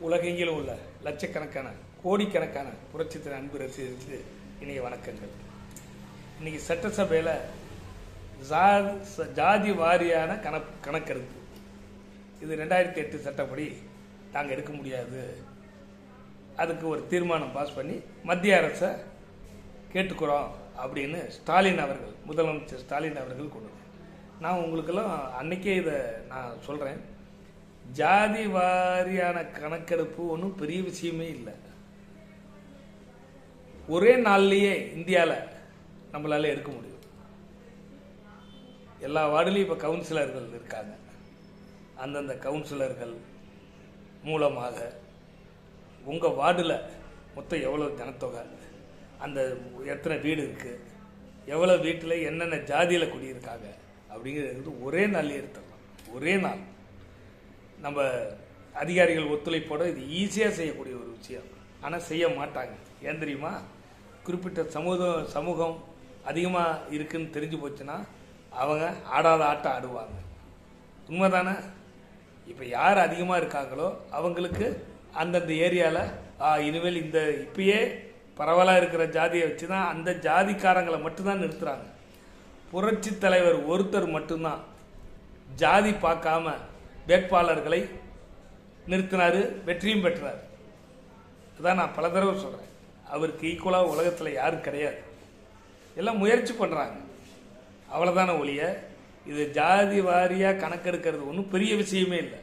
உலகெங்கிலும் உள்ள லட்சக்கணக்கான கோடிக்கணக்கான புரட்சித்திர அன்பு ரசிகர்களுக்கு இனிய வணக்கங்கள். இன்றைக்கி சட்டசபையில் ஜா- ச- ஜாதி வாரியான கண கணக்கெடுப்பு. இது ரெண்டாயிரத்தி எட்டு சட்டப்படி நாங்கள் எடுக்க முடியாது. அதுக்கு ஒரு தீர்மானம் பாஸ் பண்ணி மத்திய அரசை கேட்டுக்கிறோம் அப்படின்னு ஸ்டாலின் அவர்கள் முதலமைச்சர் ஸ்டாலின் அவர்கள் கொண்டு நான் உங்களுக்கெல்லாம் அன்றைக்கே இதை நான் சொல்கிறேன் ஜாதி வாரியான கணக்கெடுப்பு ஒன்றும் பெரிய விஷயமே இல்லை. ஒரே நாள்லேயே இந்தியாவில் நம்மளால எடுக்க முடியும். எல்லா வார்டுலையும் இப்போ கவுன்சிலர்கள் இருக்காங்க. அந்தந்த கவுன்சிலர்கள் மூலமாக உங்கள் வார்டில் மொத்தம் எவ்வளோ ஜனத்தொகை? அந்த எத்தனை வீடு இருக்குது எவ்வளோ வீட்டில் என்னென்ன ஜாதியில் குடியிருக்காங்க? அப்படிங்கிறது ஒரே நாள் எடுத்துடலாம். ஒரே நாள். நம்ம அதிகாரிகள் ஒத்துழைப்போட இது ஈஸியாக செய்யக்கூடிய ஒரு விஷயம். ஆனால் செய்ய மாட்டாங்க. ஏன் தெரியுமா? குறிப்பிட்ட சமூகம் சமூகம் அதிகமாக இருக்குன்னு தெரிஞ்சு போச்சுன்னா அவங்க ஆடாத ஆட்டம் ஆடுவாங்க. உண்மைதானே? இப்போ யார் அதிகமாக இருக்காங்களோ அவங்களுக்கு அந்தந்த ஏரியாவில் இனிமேல் இந்த இப்பயே பரவலாக இருக்கிற ஜாதியை வச்சு தான் அந்த ஜாதிக்காரங்களை மட்டும்தான் நிறுத்துகிறாங்க புரட்சி தலைவர் ஒருத்தர் மட்டும்தான். ஜாதி பார்க்காம வேட்பாளர்களை நிறுத்தினார் வெற்றியும் பெற்றார். அதான் நான் பல தடவை சொல்கிறேன் அவருக்கு ஈக்குவலாக உலகத்தில் யாரும் கிடையாது. எல்லாம் முயற்சி பண்ணுறாங்க அவ்வளோதான ஒழிய இது ஜாதி வாரியாக கணக்கெடுக்கிறது ஒன்றும் பெரிய விஷயமே இல்லை.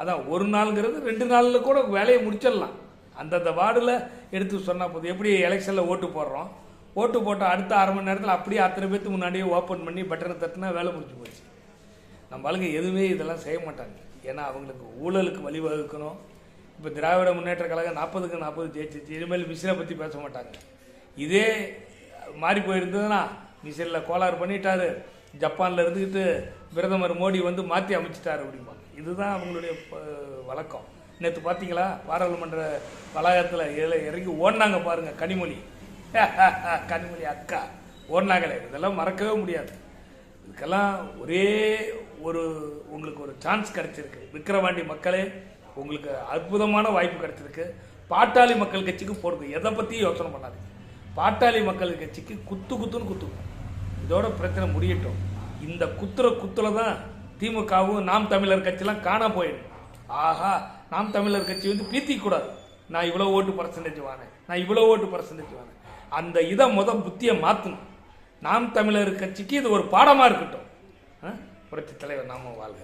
அதான் ஒரு நாளுங்கிறது ரெண்டு நாளில் கூட வேலையை முடிச்சிடலாம். அந்தந்த வார்டில் எடுத்து சொன்னால் போதும். எப்படி எலெக்ஷனில் ஓட்டு போடுறோம்? ஓட்டு போட்டால் அடுத்த அரை மணி நேரத்தில் அப்படியே அத்தனை பேர்த்து முன்னாடியே ஓப்பன் பண்ணி பட்டனை தட்டினா வேலை முடிஞ்சு போச்சு. நம்ம ஆளுங்க எதுவுமே இதெல்லாம் செய்ய மாட்டாங்க. ஏன்னா அவங்களுக்கு ஊழலுக்கு வழிவகுக்கணும். இப்போ திராவிட முன்னேற்ற கழகம் நாற்பதுக்கு நாற்பது ஜெயிச்சிச்சு இனிமேல் மிஷினை பற்றி பேச மாட்டாங்க. இதே மாறி போயிருந்ததுன்னா மிஷினில் கோளாறு பண்ணிட்டாரு. ஜப்பானில் இருந்துக்கிட்டு பிரதமர் மோடி வந்து மாற்றி அமைச்சிட்டாரு அப்படிம்பாங்க. இதுதான் அவங்களுடைய வழக்கம். நேற்று பார்த்தீங்களா பாராளுமன்ற வளாகத்தில் இறங்கி ஓடினாங்க பாருங்க கனிமொழி. கனிமொழி அக்கா ஓடினாங்களே. இதெல்லாம் மறக்கவே முடியாது. இதுக்கெல்லாம் ஒரே ஒரு உங்களுக்கு ஒரு சான்ஸ் கிடைச்சிருக்கு. விக்கிரவாண்டி மக்களே உங்களுக்கு அற்புதமான வாய்ப்பு கிடைச்சிருக்கு. பாட்டாளி மக்கள் கட்சிக்கு போடுங்க. எதை பற்றியும் யோசனை பண்ணாதீங்க. பாட்டாளி மக்கள் கட்சிக்கு குத்து குத்துன்னு குத்துங்க. இதோட பிரச்சனை முடியட்டும். இந்த குத்துற குத்துல தான் திமுகவும் நாம் தமிழர் கட்சிலாம் காண போயிடும் ஆஹா நாம் தமிழர் கட்சி வந்து பீத்திக்க கூடாது. நான் இவ்வளோ ஓட்டு பர்சன்டேஜ் வானேன் நான் இவ்வளோ ஓட்டு பர்சன்டேஜ் வானேன் அந்த இதை முத புத்தியை மாற்றணும் நாம் தமிழர் கட்சிக்கு இது ஒரு பாடமாக இருக்கட்டும். புரட்சி தலைவர் நாம வாழ்க.